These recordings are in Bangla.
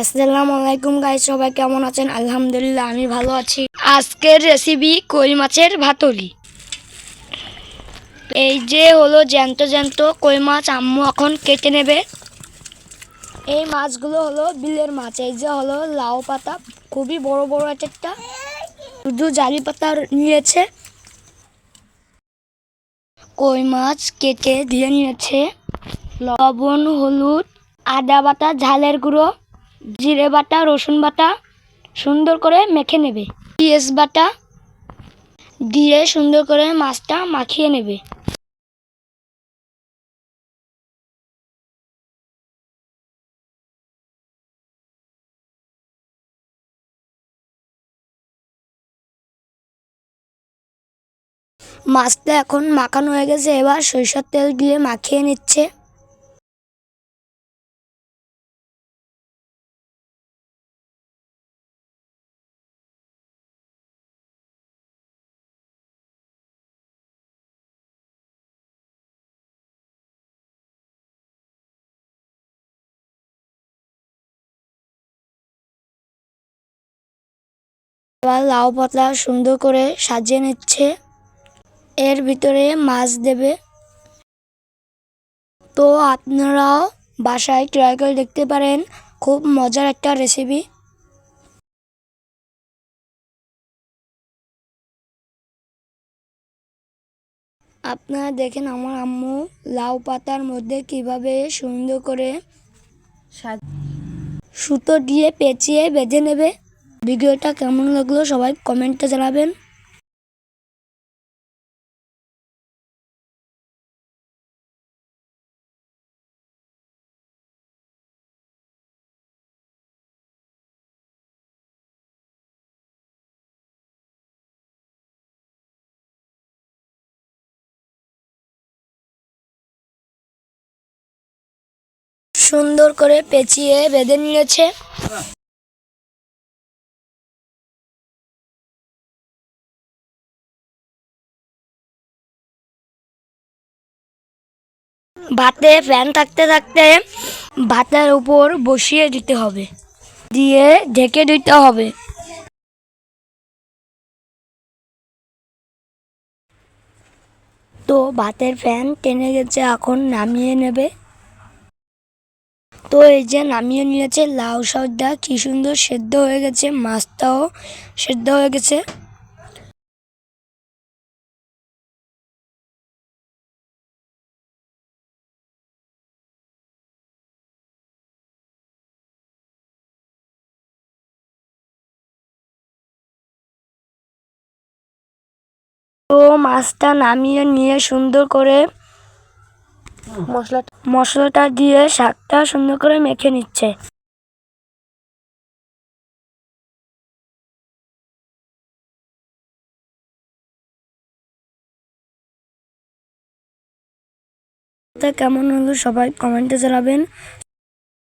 আসসালামু আলাইকুম গাইস সবাই কেমন আছেন? আলহামদুলিল্লাহ, আমি ভালো আছি। আজকের রেসিপি কই মাছের ভাতলি? এই যে হলো জ্যান্ত জ্যান্ত কই মাছ, আম্মু এখন কেটে নেবে। এই মাছগুলো হলো বিলের মাছ, এই যে হলো লাউ পাতা, খুবই বড় বড় একটা। শুধু জালি পাতা নিয়েছে। কই মাছ কেটে দিয়ে নিয়েছে। লবণ, হলুদ, আদা বাটা, ঝালের গুঁড়ো। জিরে বাটা, রসুন বাটা সুন্দর করে মেখে নেবে। পেঁয়াজ বাটা দিয়ে সুন্দর করে মাছটা মাখিয়ে নেবে। মাছটা এখন মাখানো হয়ে গেছে, এবার সরিষার তেল দিয়ে মাখিয়ে নিচ্ছে। এবার লাউ পাতলা সুন্দর করে সাজিয়ে নিচ্ছে। এর ভিতরে মাছ দেবে। তো আপনারাও বাসায় ট্রাই করে দেখতে পারেন, খুব মজার একটা রেসিপি আপনারা দেখেন আমার আম্মু লাউ পাতার মধ্যে কীভাবে সুন্দর করে সুতো দিয়ে পেঁচিয়ে বেঁধে নেবে। ভিডিওটা কেমন লাগল সবাই কমেন্টে জানাবেন। সুন্দর করে পেঁচিয়ে বেঁধে নিয়েছে। ভাতে ফ্যান থাকতে থাকতে ভাতের উপর বসিয়ে দিতে হবে। দিয়ে ঢেকে দিতে হবে। তো ভাতের ফ্যান টেনে গেছে, এখন নামিয়ে নেবে। তো এই যে নামিয়ে নিয়েছে, লাউ শাকটা কি সুন্দর সেদ্ধ হয়ে গেছে, মাছটাও সেদ্ধ হয়ে গেছে। তো মাছটা নামিয়ে নিয়ে সুন্দর করে মশলা মশলাটা দিয়ে শাকটা সুন্দর করে মেখে নিচ্ছে। কেমন হলো সবাই কমেন্টে জানাবেন।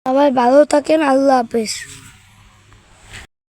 সবাই ভালো থাকেন, আল্লাহ হাফেজ।